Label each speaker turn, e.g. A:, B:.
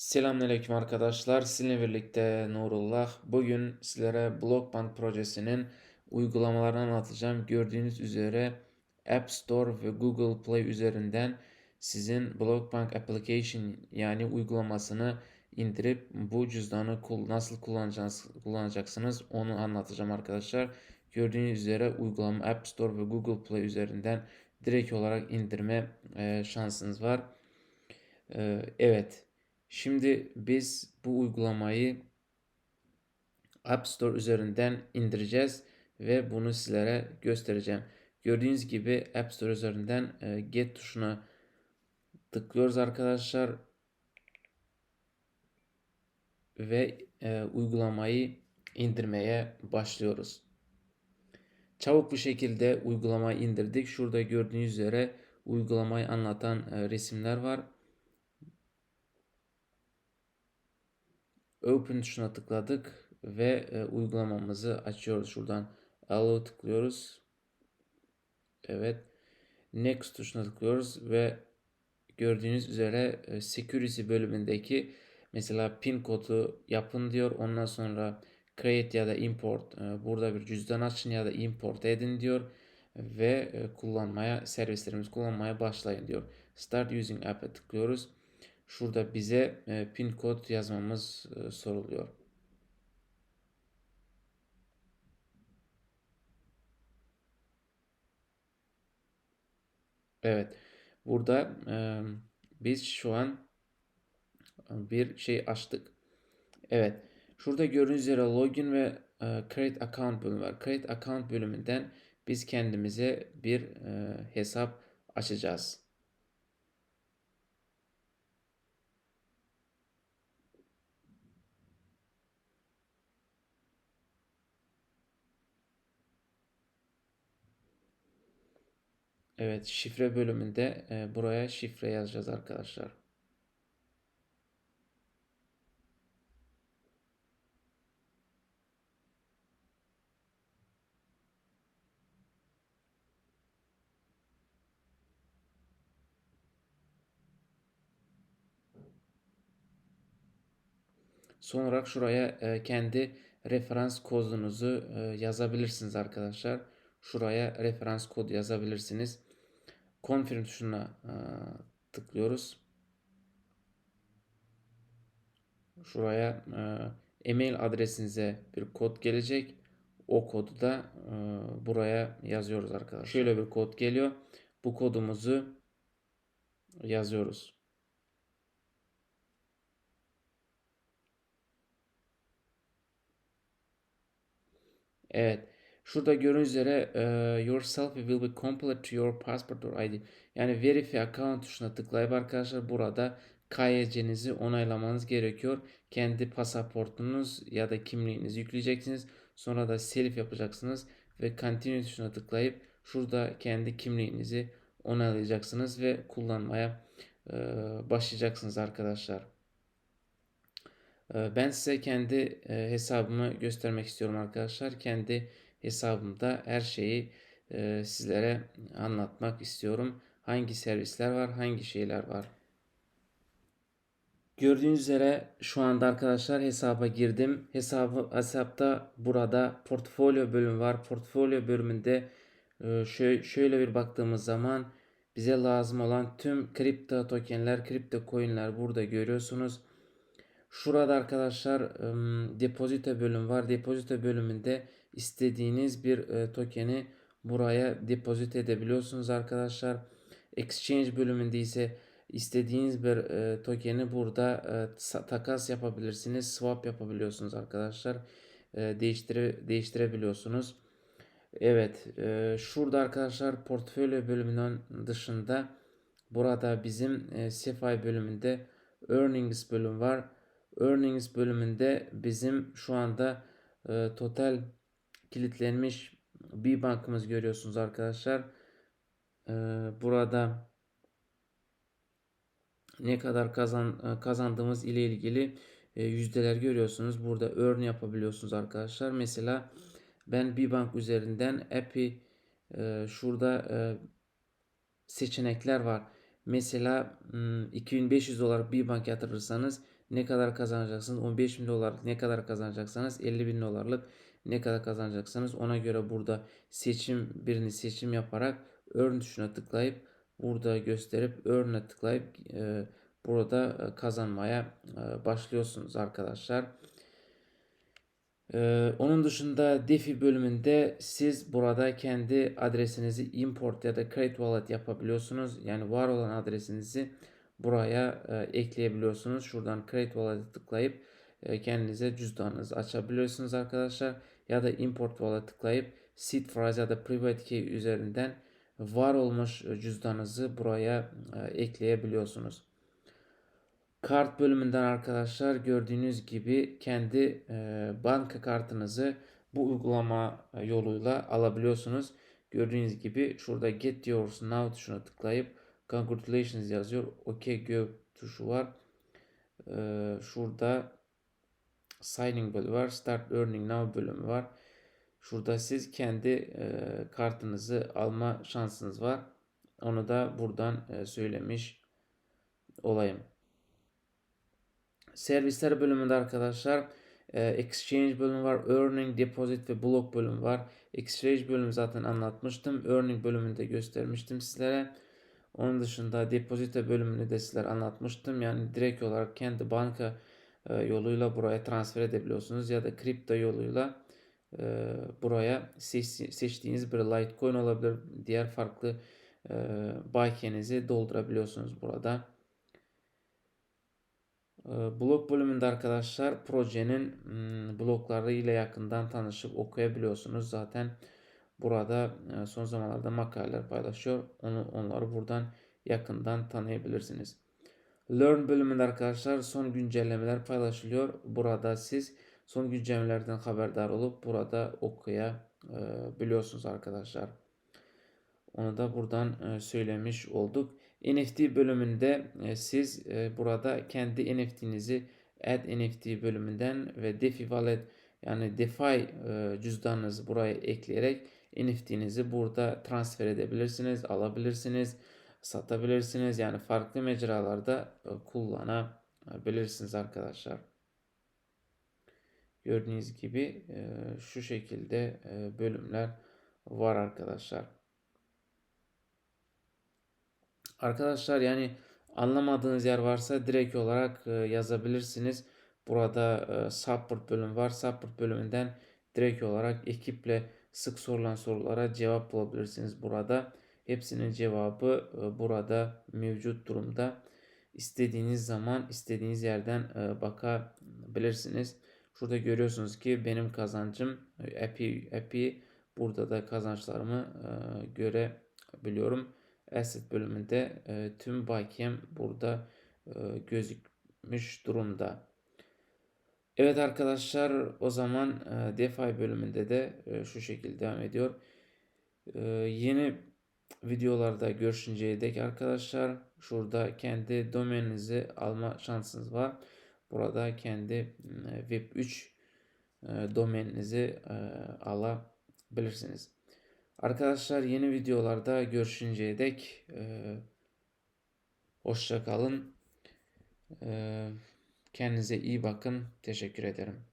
A: Selamünaleyküm arkadaşlar. Sizinle birlikte Nurullah. Bugün sizlere Blockband projesinin uygulamalarını anlatacağım. Gördüğünüz üzere App Store ve Google Play üzerinden sizin Blockbank Application yani uygulamasını indirip bu cüzdanı nasıl kullanacaksınız onu anlatacağım arkadaşlar. Gördüğünüz üzere uygulama App Store ve Google Play üzerinden direkt olarak indirme şansınız var. Evet. Şimdi biz bu uygulamayı App Store üzerinden indireceğiz ve bunu sizlere göstereceğim. Gördüğünüz gibi App Store üzerinden e, Get tuşuna tıklıyoruz arkadaşlar ve e, uygulamayı indirmeye başlıyoruz. Çabuk bir şekilde uygulamayı indirdik. Şurada gördüğünüz üzere uygulamayı anlatan e, resimler var. Open tuşuna tıkladık ve e, uygulamamızı açıyoruz. Şuradan Allow tıklıyoruz. Evet. Next tuşuna tıklıyoruz ve gördüğünüz üzere e, Security bölümündeki mesela pin kodu yapın diyor. Ondan sonra create ya da import e, burada bir cüzdan açın ya da import edin diyor ve e, kullanmaya servislerimiz kullanmaya başlayın diyor. Start using app'e tıklıyoruz. Şurada bize e, pin kod yazmamız e, soruluyor. Evet. Burada e, biz şu an bir şey açtık. Evet. Şurada gördüğünüz üzere login ve e, create account bölümü var. Create account bölümünden biz kendimize bir e, hesap açacağız. Evet şifre bölümünde e, buraya şifre yazacağız arkadaşlar. Son olarak şuraya e, kendi referans kodunuzu e, yazabilirsiniz arkadaşlar. Şuraya referans kod yazabilirsiniz. Confirm tuşuna e, tıklıyoruz. Şuraya e, e-mail adresinize bir kod gelecek. O kodu da e, buraya yazıyoruz arkadaşlar. Şöyle bir kod geliyor. Bu kodumuzu yazıyoruz. Evet. Şurada gördüğünüz üzere uh, your selfie will be complete to your passport or ID. Yani verify account tuşuna tıklayıp arkadaşlar burada KYC'nizi onaylamanız gerekiyor. Kendi pasaportunuz ya da kimliğinizi yükleyeceksiniz. Sonra da selfie yapacaksınız ve continue tuşuna tıklayıp şurada kendi kimliğinizi onaylayacaksınız ve kullanmaya e, başlayacaksınız arkadaşlar. Ben size kendi hesabımı göstermek istiyorum arkadaşlar. Kendi hesabımda her şeyi e, sizlere anlatmak istiyorum. Hangi servisler var, hangi şeyler var. Gördüğünüz üzere şu anda arkadaşlar hesaba girdim. Hesabı hesapta burada portfolyo bölümü var. Portfolyo bölümünde şöyle bir baktığımız zaman bize lazım olan tüm kripto tokenler, kripto coinler burada görüyorsunuz. Şurada arkadaşlar depozito bölüm var. Depozito bölümünde istediğiniz bir e, tokeni buraya depozit edebiliyorsunuz arkadaşlar. Exchange bölümünde ise istediğiniz bir e, tokeni burada e, takas yapabilirsiniz. Swap yapabiliyorsunuz arkadaşlar. değiştire, değiştirebiliyorsunuz. Evet. şurada arkadaşlar portfolyo bölümünün dışında burada bizim e, bölümünde earnings bölüm var. Earnings bölümünde bizim şu anda total kilitlenmiş bir bankımız görüyorsunuz arkadaşlar. Ee, burada ne kadar kazan e, kazandığımız ile ilgili e, yüzdeler görüyorsunuz. Burada earn yapabiliyorsunuz arkadaşlar. Mesela ben bir bank üzerinden app'i e, şurada seçenekler var. Mesela hmm, 2500 dolar bir bank yatırırsanız ne kadar kazanacaksınız? 15 bin dolarlık ne kadar kazanacaksanız 50 bin dolarlık ne kadar kazanacaksınız? Ona göre burada seçim birini seçim yaparak earn tuşuna tıklayıp burada gösterip earn'e tıklayıp e, burada e, kazanmaya e, başlıyorsunuz arkadaşlar. Ee, onun dışında DeFi bölümünde siz burada kendi adresinizi import ya da create wallet yapabiliyorsunuz. Yani var olan adresinizi buraya e, ekleyebiliyorsunuz. Şuradan create wallet'e tıklayıp kendinize cüzdanınızı açabiliyorsunuz arkadaşlar. Ya da import wallet tıklayıp seed phrase ya da private key üzerinden var olmuş cüzdanınızı buraya e, ekleyebiliyorsunuz. Kart bölümünden arkadaşlar gördüğünüz gibi kendi e, banka kartınızı bu uygulama yoluyla alabiliyorsunuz. Gördüğünüz gibi şurada Get Yours Now tuşuna tıklayıp Congratulations yazıyor. OK Go tuşu var. E, şurada Signing bölümü var. Start Earning Now bölümü var. Şurada siz kendi e, kartınızı alma şansınız var. Onu da buradan e, söylemiş olayım. Servisler bölümünde arkadaşlar e, Exchange bölümü var. Earning, Deposit ve Block bölümü var. Exchange bölümü zaten anlatmıştım. Earning bölümünde göstermiştim sizlere. Onun dışında depozite bölümünü de sizlere anlatmıştım. Yani direkt olarak kendi banka yoluyla buraya transfer edebiliyorsunuz ya da kripto yoluyla e, buraya seç, seçtiğiniz bir Litecoin olabilir. Diğer farklı e, bakiyenizi doldurabiliyorsunuz burada. Blok bölümünde arkadaşlar projenin hmm, blokları ile yakından tanışıp okuyabiliyorsunuz. Zaten burada e, son zamanlarda makaleler paylaşıyor. Onu, onları buradan yakından tanıyabilirsiniz. Learn bölümünde arkadaşlar son güncellemeler paylaşılıyor. Burada siz son güncellemelerden haberdar olup burada okuyabiliyorsunuz arkadaşlar. Onu da buradan e, söylemiş olduk. NFT bölümünde e, siz e, burada kendi NFT'nizi Add NFT bölümünden ve DeFi Wallet yani DeFi cüzdanınızı buraya ekleyerek NFT'nizi burada transfer edebilirsiniz, alabilirsiniz, satabilirsiniz. Yani farklı mecralarda kullanabilirsiniz arkadaşlar. Gördüğünüz gibi şu şekilde bölümler var arkadaşlar. Arkadaşlar yani anlamadığınız yer varsa direkt olarak e, yazabilirsiniz. Burada e, support bölüm var. Support bölümünden direkt olarak ekiple sık sorulan sorulara cevap bulabilirsiniz burada. Hepsinin cevabı e, burada mevcut durumda. İstediğiniz zaman istediğiniz yerden bakabilirsiniz. Şurada görüyorsunuz ki benim kazancım API, API burada da kazançlarımı görebiliyorum asset bölümünde e, tüm bakiyem burada e, gözükmüş durumda. Evet arkadaşlar o zaman e, DeFi bölümünde de e, şu şekilde devam ediyor. E, yeni videolarda görüşünceye dek arkadaşlar şurada kendi domeninizi alma şansınız var. Burada kendi e, Web3 e, domeninizi e, alabilirsiniz. Arkadaşlar yeni videolarda görüşünceye dek hoşça kalın. Kendinize iyi bakın. Teşekkür ederim.